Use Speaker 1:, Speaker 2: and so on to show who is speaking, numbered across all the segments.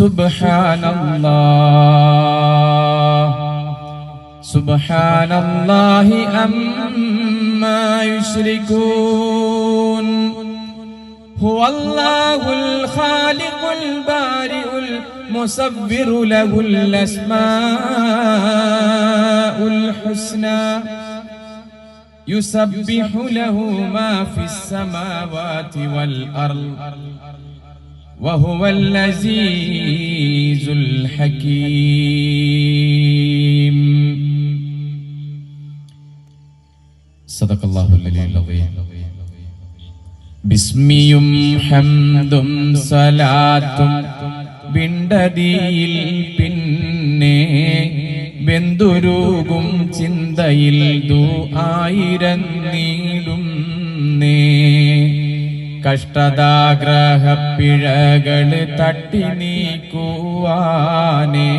Speaker 1: سبحان الله. سبحان الله أما يشركون. هو الله الخالق البارئ المصور له الأسماء الحسنى. يسبح له ما في السماوات والأرض. وهو العزيز الحكيم صدق الله العلي العظيم ബിസ്മിയും ഹംദും സലാത്തും വിണ്ടതിയിൽ പിന്നെ ബന്ധുരുകും ചിന്തയിൽ ദു ആയിരം നീടും നേ കഷ്ടതാഗ്രഹപ്പിഴകൾ തട്ടി നീക്കുവാനേ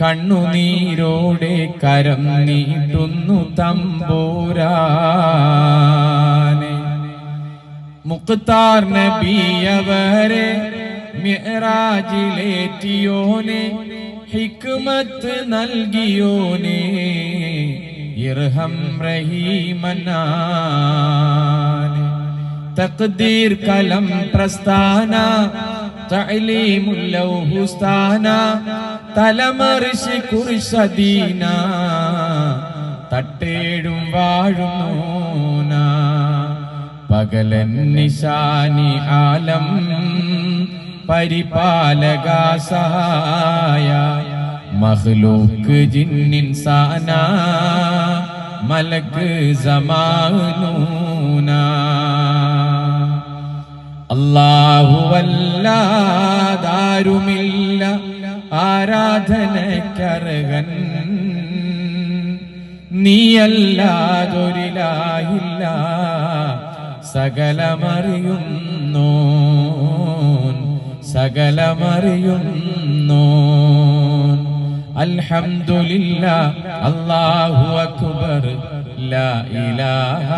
Speaker 1: കണ്ണുനീരോടെ കരം നീട്ടുന്നു തമ്പൂരാനെ. മുക്താർ നബിയവരെ മിറാജിലേറ്റിയോനെ ഹിക്മത്ത് നൽകിയോനെ ഇർഹം റഹീമനാനെ തഖ്ദീർ കലം പ്രസ്ഥാന തഅലീമുല്ലൗഹുസ്താന തലമർശി കുർശദീന തട്ടേടും വാഴുന്നോന പകലൻ നിശാനി ആലം പരിപാലക സഹായ മഹ്ലൂക്ക് ജിന്നിൻസാന മലക്ക് സമാനൂന അല്ലാഹുവല്ലാതാരുമില്ല ആരാധനക്കർഹൻ. നീയല്ലാതൊരിലായില്ല സകലമറിയുന്നു സകലമറിയുന്നു അൽഹംദുലില്ല അല്ലാഹു അക്ബർ ലാ ഇലാഹ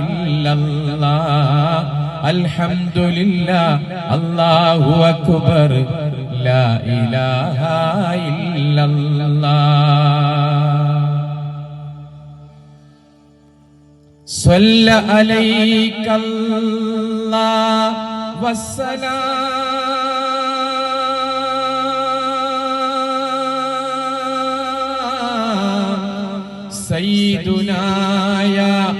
Speaker 1: ഇല്ലല്ലാഹ് അൽഹംദുലില്ല അല്ലാഹു അക്ബർ ലാ ഇലാഹ ഇല്ലല്ലാഹ് صلى عليك الله والسلام سيدنا يا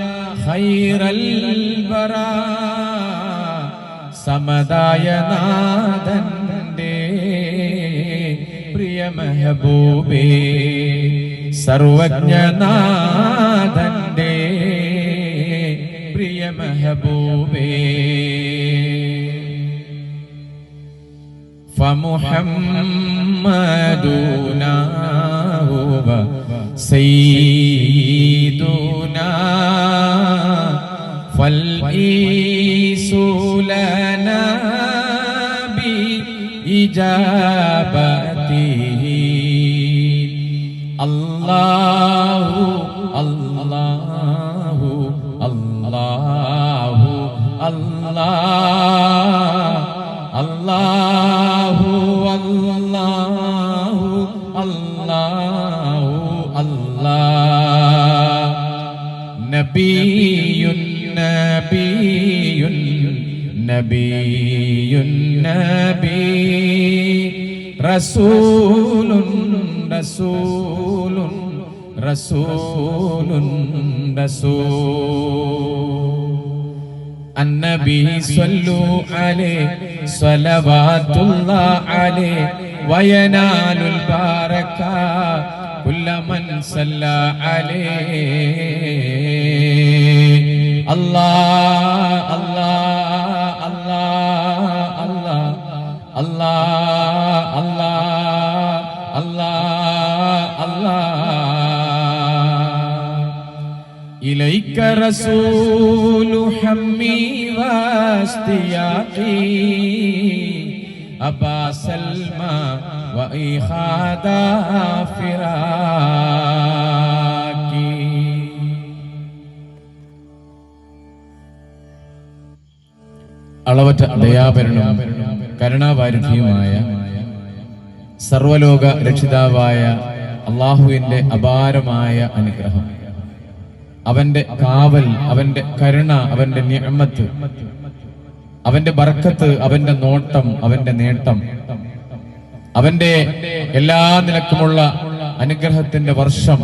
Speaker 1: خير البراء സമതായ നാഥന്റെ പ്രിയ മെഹബൂബേ സർവജ്ഞനാഥന്റെ പ്രിയ മെഹബൂബേ فمحمدنا هو سيدنا রসুলনা বি ইজাবাতিহি আল্লাহু আল্লাহু আল্লাহু আল্লাহ আল্লাহ। نبي نبي رسول رسول رسول رسول النبي صلوا عليه صلوات الله عليه وينال البركة كل من صلى عليه الله الله അല്ലാഹ് അല്ലാഹ് അല്ലാഹ് അല്ലാഹ് റസൂലു ഹമ്മി വാസ്തിയാഖി അബാ സൽമ വഇഹാദ ഫിറാഖി. അളവറ്റ ദയാപരണം കരുണാവാരിധിയുമായ സർവലോക രക്ഷിതാവായ അള്ളാഹുവിന്റെ അപാരമായ അനുഗ്രഹം. അവന്റെ കാവൽ അവന്റെ കരുണ അവന്റെ നിയമത്ത് അവന്റെ ബർക്കത്ത് അവന്റെ നോട്ടം അവന്റെ നേട്ടം അവന്റെ എല്ലാ നിലക്കുമുള്ള അനുഗ്രഹത്തിന്റെ വർഷം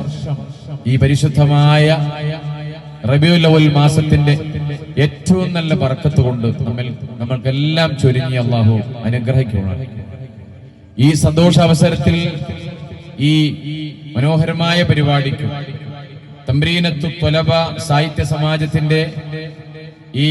Speaker 1: ഈ പരിശുദ്ധമായ റബിയുൽ അവൽ മാസത്തിന്റെ ഏറ്റവും നല്ല പറക്കത്ത് കൊണ്ട് നമ്മൾ നമ്മൾക്കെല്ലാം ചൊരിഞ്ഞി അള്ളാഹു അനുഗ്രഹിക്കുകയാണ് ഈ സന്തോഷാവസരത്തിൽ ഈ മനോഹരമായ പരിപാടിക്ക് തമ്പ്രീനത്തു ത്വലബ സാഹിത്യ സമാജത്തിന്റെ ഈ